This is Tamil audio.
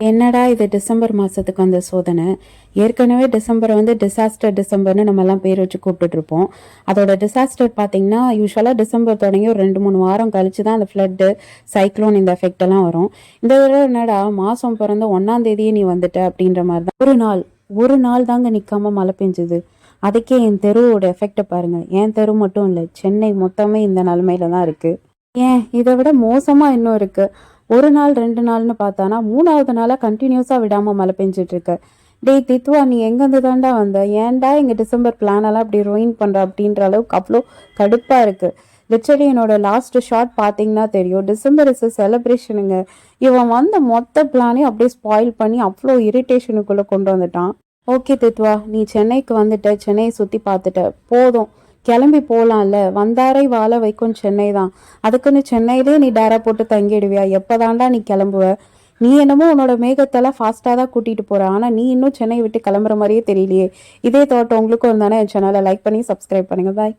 என்னடா இது டிசம்பர் மாதத்துக்கு வந்த சோதனை? ஏற்கனவே டிசம்பரை வந்து டிசாஸ்டர் டிசம்பர்னு நம்மலாம் பேர் வச்சு கூப்பிட்டுட்ருப்போம். அதோட டிசாஸ்டர் பார்த்தீங்கன்னா யூஸ்வலாக டிசம்பர் தொடங்கி ஒரு ரெண்டு மூணு வாரம் கழிச்சு தான் அந்த ஃப்ளட்டு சைக்ளோன் இந்த எஃபெக்ட் எல்லாம் வரும். இந்த தடவை என்னடா மாதம் பிறந்த ஒன்றாம் தேதியே நீ வந்துட்ட அப்படின்ற மாதிரி தான். ஒரு நாள் ஒரு நாள் தாங்க நிற்காம மழை பெஞ்சுது. அதுக்கே என் தெருவோட எஃபெக்டை பாருங்கள் என் தெரு மட்டும் இல்லை சென்னை மொத்தமே இந்த நிலமையில தான் இருக்குது ஏன்? இதை விட மோசமாக இன்னும் இருக்குது ஒரு நாள் ரெண்டு நாள்னு பார்த்தானா மூணாவது நாளாக கண்டினியூஸாக விடாமல் மழை பெஞ்சிகிட்டுருக்கு டேய் தித்வா நீ எங்கேருந்து தாண்டா வந்த? ஏன்டா எங்கள் டிசம்பர் பிளானெல்லாம் அப்படி ரொயின் பண்ணுற அப்படின்ற அளவுக்கு அவ்வளோ கடுப்பாக இருக்குது லிட்ரலி என்னோட லாஸ்ட் ஷாட் பார்த்தீங்கன்னா தெரியும். டிசம்பர் இஸ் செலிப்ரேஷனுங்க இவன் வந்த மொத்த பிளானையும் அப்படியே ஸ்பாயில் பண்ணி அவ்வளோ இரிட்டேஷனுக்குள்ளே கொண்டு வந்துட்டான். ஓகே தித்வா நீ சென்னைக்கு வந்துட்ட சென்னையை சுற்றி பார்த்துட்ட. போதும். கிளம்பி போகலாம்ல வந்தாரை வாழ வைக்கும் சென்னை தான் அதுக்குன்னு சென்னையிலே நீ டேரா போட்டு தங்கிடுவியா? எப்போதாண்டா நீ கிளம்புவ? நீ என்னமோ உன்னோட மேகத்தெல்லாம் ஃபாஸ்ட்டாக தான் கூட்டிகிட்டு போகிற ஆனால் நீ இன்னும் சென்னை விட்டு கிளம்புற மாதிரியே தெரியலையே. இதே தோட்டம் உங்களுக்கும் இருந்தானே என் சேனலை லைக் பண்ணி சப்ஸ்கிரைப் பண்ணுங்கள் பாய்